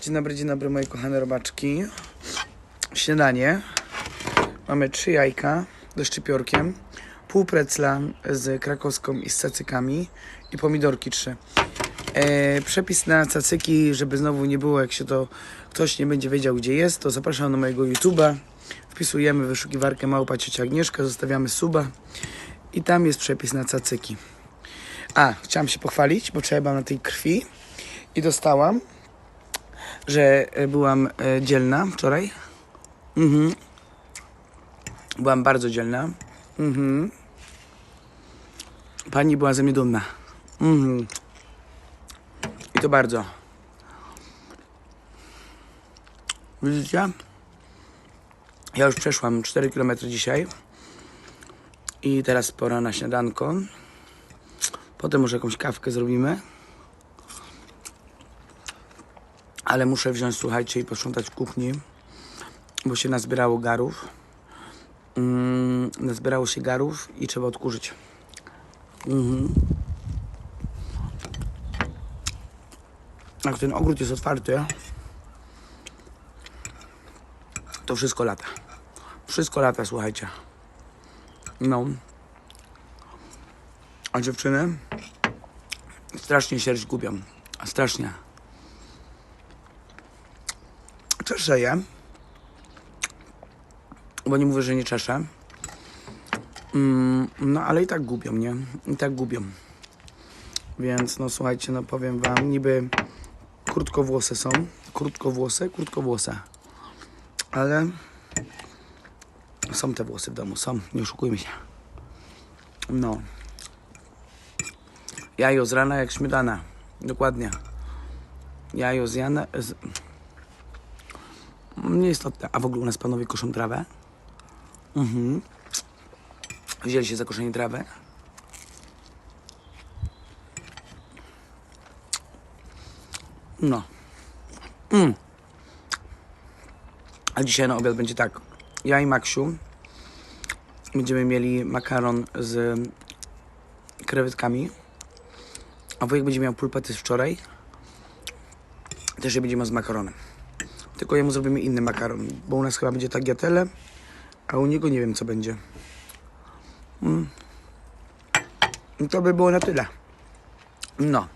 Dzień dobry, dzień dobry moje kochane robaczki. Śniadanie. Mamy trzy jajka ze szczypiorkiem, pół precla z krakowską i z cacykami i pomidorki trzy. E, przepis na cacyki, żeby znowu nie było, jak się to ktoś nie będzie wiedział, gdzie jest, to zapraszam na mojego YouTube'a. Wpisujemy wyszukiwarkę małpa ciocia Agnieszka, zostawiamy suba i tam jest przepis na cacyki. A, chciałam się pochwalić, bo trzeba na tej krwi i dostałam, że e, byłam e, dzielna wczoraj. Mhm. Byłam bardzo dzielna. Mhm. Pani była ze mnie dumna. Mhm. I to bardzo. Widzicie? Ja już przeszłam 4 km dzisiaj. I teraz pora na śniadanko. Potem może jakąś kawkę zrobimy. Ale muszę wziąć, słuchajcie, i posprzątać w kuchni, bo się nazbierało garów. Mm, nazbierało się garów i trzeba odkurzyć. Mhm. Jak ten ogród jest otwarty, to wszystko lata. Wszystko lata, słuchajcie. No. A dziewczyny strasznie sierść gubią. Strasznie. Czeszę je. Bo nie mówię, że nie czeszę. Mm, no ale i tak gubią, nie? I tak gubią. Więc no słuchajcie, no powiem wam, niby krótkowłose są. Krótkowłose, krótkowłose. Ale są te włosy w domu, są, nie oszukujmy się. No. Jajo z rana jak śmietana. Dokładnie. Jajo z jana... Z... Nieistotne. A w ogóle u nas panowie koszą trawę? Mhm. Wzięli się za koszenie trawy? No. Mm. A dzisiaj na obiad będzie tak. Ja i Maksiu będziemy mieli makaron z krewetkami. A wujek będzie miał pulpety z wczoraj. Też je będzie miał z makaronem. Tylko jemu zrobimy inny makaron, bo u nas chyba będzie tagliatelle, a u niego nie wiem co będzie. Mm. I to by było na tyle. No.